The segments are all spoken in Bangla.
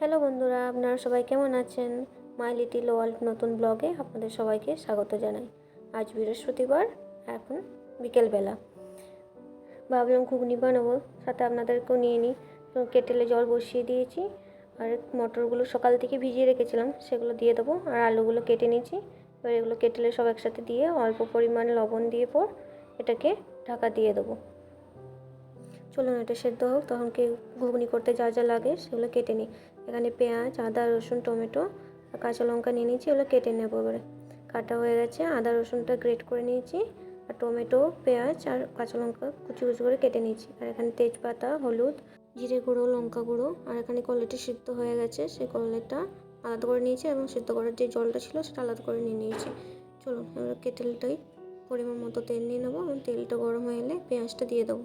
হ্যালো বন্ধুরা, আপনারা সবাই কেমন আছেন? মাই লিটিল ওয়ার্ল্ড নতুন ব্লগে আপনাদের সবাইকে স্বাগত জানাই। আজ বৃহস্পতিবার, এখন বিকেলবেলা। ভাবলাম ঘুগনি বানাবো, সাথে আপনাদেরকেও নিয়ে নিই। কেটেলে জল বসিয়ে দিয়েছি, আর মটরগুলো সকাল থেকে ভিজিয়ে রেখেছিলাম, সেগুলো দিয়ে দেবো। আর আলুগুলো কেটে নিয়েছি, এবার এগুলো কেটেলে সব একসাথে দিয়ে অল্প পরিমাণ লবণ দিয়ে পর এটাকে ঢাকা দিয়ে দেবো। চলুন এটা সেদ্ধ হোক, তখন কি ঘুগনি করতে যা যা লাগে সেগুলো কেটে নিই এখানে পেঁয়াজ, আদা, রসুন, টমেটো আর কাঁচা লঙ্কা নিয়ে নিয়েছি ওগুলো কেটে নেব এবারে। কাটা হয়ে গেছে, আদা, রসুনটা গ্রেট করে নিয়েছি আর টমেটো, পেঁয়াজ আর কাঁচা লঙ্কা কুচি কুচি করে কেটে নিয়েছি। আর এখানে তেজপাতা, হলুদ, জিরে গুঁড়ো, লঙ্কা গুঁড়ো আর এখানে কলেটি সিদ্ধ হয়ে গেছে, সেই কলেটা আলাদা করে নিয়েছি এবং সিদ্ধ করার যে জলটা ছিল সেটা আলাদা করে নিয়ে নিয়েছি। চলুন, এবার কেটেলটাই পরিমাণ মতো তেল নিয়ে নেব এবং তেলটা গরম হয়ে এলে পেঁয়াজটা দিয়ে দেবো।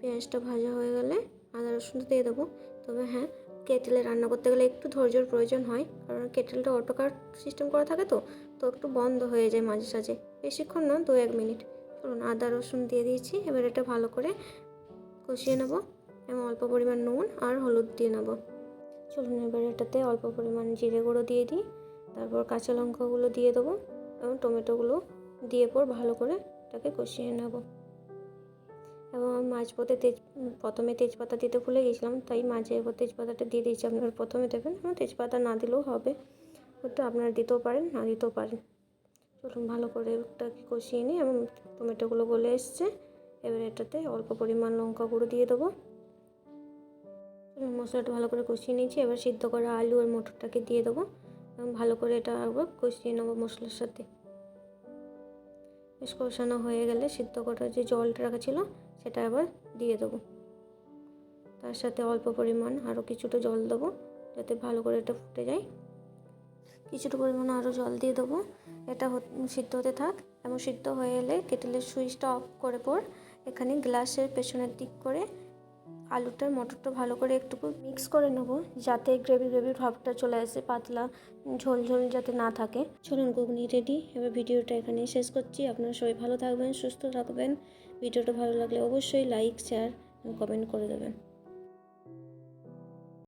পেঁয়াজটা ভাজা হয়ে গেলে আদা রসুনটা দিয়ে দেবো। তবে হ্যাঁ কেটেলে রান্না করতে গেলে একটু ধৈর্যর প্রয়োজন হয়, কারণ কেটেলটা অটোকার সিস্টেম করা থাকে তো তো একটু বন্ধ হয়ে যায় মাঝে সাঝে। বেশিক্ষণ না দু এক মিনিট। চলুন, আদা রসুন দিয়ে দিয়েছি, এবার এটা ভালো করে কষিয়ে নেব এবং অল্প পরিমাণ নুন আর হলুদ দিয়ে নেব। চলুন, এবার এটাতে অল্প পরিমাণ জিরে গুঁড়ো দিয়ে দিই, তারপর কাঁচা লঙ্কাগুলো দিয়ে দেবো এবং টমেটোগুলো দিয়ে পর ভালো করে এটাকে কষিয়ে নেব। এবং আমি মাঝপথে তেজ প্রথমে তেজপাতা দিতে ভুলে গেছিলাম, তাই মাঝে এবার তেজপাতাটা দিয়ে দিয়েছি। আপনারা প্রথমে দেবেন এবং তেজপাতা না দিলেও হবে। ওটা আপনারা দিতেও পারেন, না দিতেও পারেন। চলুন ভালো করে ওটাকে কষিয়ে নিই। এবং টমেটোগুলো গলে এসছে। এবার এটাতে অল্প পরিমাণ লঙ্কা গুঁড়ো দিয়ে দেবো। মশলাটা ভালো করে কষিয়ে নিয়েছি। এবার সিদ্ধ করা আলু আর মটরটাকে দিয়ে দেবো। এবং ভালো করে এটা আবার কষিয়ে নেব মশলার সাথে। বেশ কষানো হয়ে গেলে সিদ্ধ করার যে জলটা রাখা ছিল, সেটা আবার দিয়ে দেবো। তার সাথে অল্প পরিমাণ আরও কিছুটা জল দেবো, যাতে ভালো করে এটা ফুটে যায়। কিছুটা পরিমাণ আরও জল দিয়ে দেবো। এটা সিদ্ধ হতে থাক। এবং সিদ্ধ হয়ে এলে কেটেলের সুইচটা অফ করে পর, এখানে গ্লাসের পেছনের দিক করে আলুটার মটরটা ভালো করে একটুকু মিক্স করে নেব, যাতে গ্রেভি গ্রেভি ভাবটা চলে আসে পাতলা, ঝোল ঝোল যাতে না থাকে। চলুন ঘুগনি রেডি এবার ভিডিওটা এখানেই শেষ করছি। আপনারা সবাই ভালো থাকবেন, সুস্থ থাকবেন। ভিডিওটা ভালো লাগলে অবশ্যই লাইক শেয়ার কমেন্ট করে দেবেন।